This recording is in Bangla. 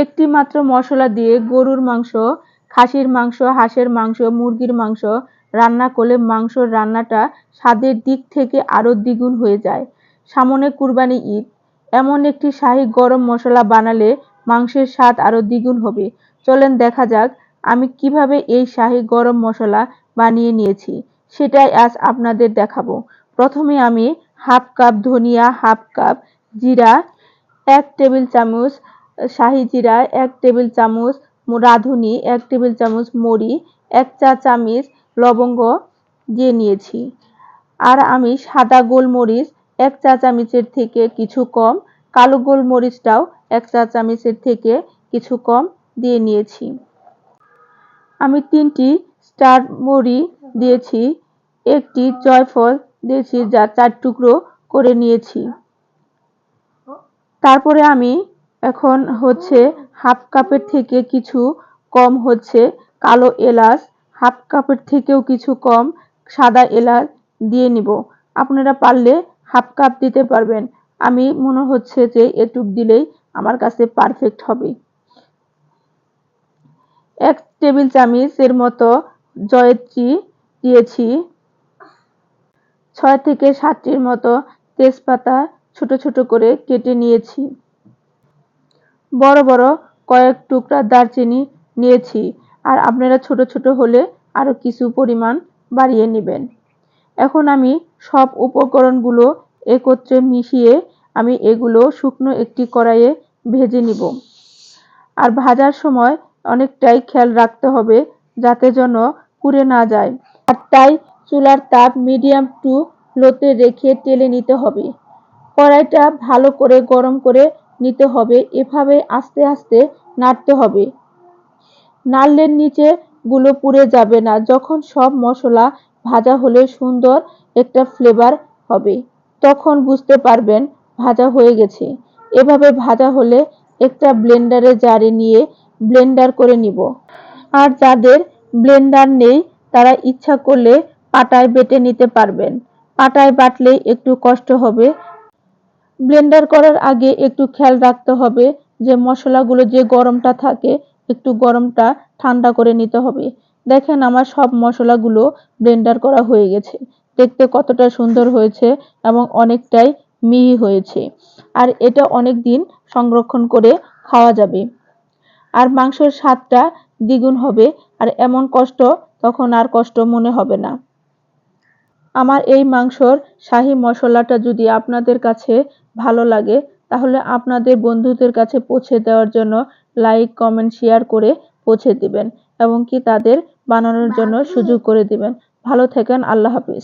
একটি মাত্র মশলা দিয়ে গরুর মাংস, খাসির মাংস, হাঁসের মাংস, মুরগির মাংস রান্না করলে মাংসর রান্নাটা স্বাদের দিক থেকে আরও দ্বিগুণ হয়ে যায়। সামনে কুরবানি ঈদ। এমন একটি শাহী গরম মশলা বানালে মাংসের স্বাদ আরও দ্বিগুণ হবে। চলেন দেখা যাক আমি কীভাবে এই শাহী গরম মশলা বানিয়ে নিয়েছি। সেটাই আজ আপনাদের দেখাবো। প্রথমে আমি হাফ কাপ ধনিয়া, হাফ কাপ জিরা, এক টেবিল চামচ শাহি জিরা এক টেবিল চামচ রাঁধুনি, এক টেবিল চামচ মরি এক চা চামচ লবঙ্গ দিয়ে নিয়েছি। আর আমি সাদা গোলমরিচ এক চা চামচের থেকে কিছু কম, কালো গোলমরিচটাও এক চা চামচের থেকে কিছু কম দিয়ে নিয়েছি। আমি তিনটি স্টার মরি দিয়েছি, একটি জয়ফল দিয়েছি যা চার টুকরো করে নিয়েছি। তারপরে আমি এখন হচ্ছে হাফ কাপের থেকে কিছু কম হচ্ছে কালো এলাচ, হাফ কাপের থেকেও কিছু কম সাদা এলাচ দিয়ে নিব। আপনারা পারলে হাফ কাপ দিতে পারবেন। আমি মনে হচ্ছে যে এটুক দিলেই আমার কাছে পারফেক্ট হবে। এক টেবিল চামচের মতো জয়ত্রী দিয়েছি। ছয় থেকে সাতটির মতো তেজপাতা ছোট ছোট করে কেটে নিয়েছি। বড় বড় কয়েক টুকরা দারচিনি নিয়েছি আর আপনারা ছোট ছোট হলে আরও কিছু পরিমাণ বাড়িয়ে নেবেন। এখন আমি সব উপকরণগুলো একত্রে মিশিয়ে আমি এগুলো শুকনো একটি কড়াইয়ে ভেজে নিব। আর ভাজার সময় অনেকটাই খেয়াল রাখতে হবে যাতে যেন পুড়ে না যায়। আর তাই চুলার তাপ মিডিয়াম টু লোতে রেখে তেলে নিতে হবে। কড়াইটা ভালো করে গরম করে নিতে হবে। এভাবে আস্তে আস্তে নাড়তে হবে। নাড়লের নিচে গুলো পুড়ে যাবে না। যখন সব মশলা ভাজা হলে সুন্দর একটা ফ্লেভার হবে, তখন বুঝতে পারবেন ভাজা হয়ে গেছে। এভাবে ভাজা হলে একটা ব্লেন্ডারে জারে নিয়ে ব্লেন্ডার করে নিব। আর যাদের ব্লেন্ডার নেই, তারা ইচ্ছা করলে পাটায় বেটে নিতে পারবেন। পাটায় বাটলে একটু কষ্ট হবে। ব্লেন্ডার করার আগে একটু খেয়াল রাখতে হবে যে মশলাগুলো যে গরমটা থাকে, একটু গরমটা ঠান্ডা করে নিতে হবে। দেখেন আমার সব মশলাগুলো ব্লেন্ডার করা হয়ে গেছে। দেখতে কতটা সুন্দর হয়েছে এবং অনেকটাই মিহি হয়েছে। আর এটা অনেক দিন সংরক্ষণ করে খাওয়া যাবে। আর মাংসের স্বাদটা দ্বিগুণ হবে। আর এমন কষ্ট তখন আর কষ্ট মনে হবে না। আমার এই মাংসর শাহি মশলাটা যদি আপনাদের কাছে ভালো লাগে তাহলে আপনাদের বন্ধুদের কাছে পৌঁছে দেওয়ার জন্য লাইক কমেন্ট শেয়ার করে পৌঁছে দিবেন এবং কি তাদের বানানোর জন্য সুযোগ করে দিবেন। ভালো থাকেন আল্লাহ হাফিজ।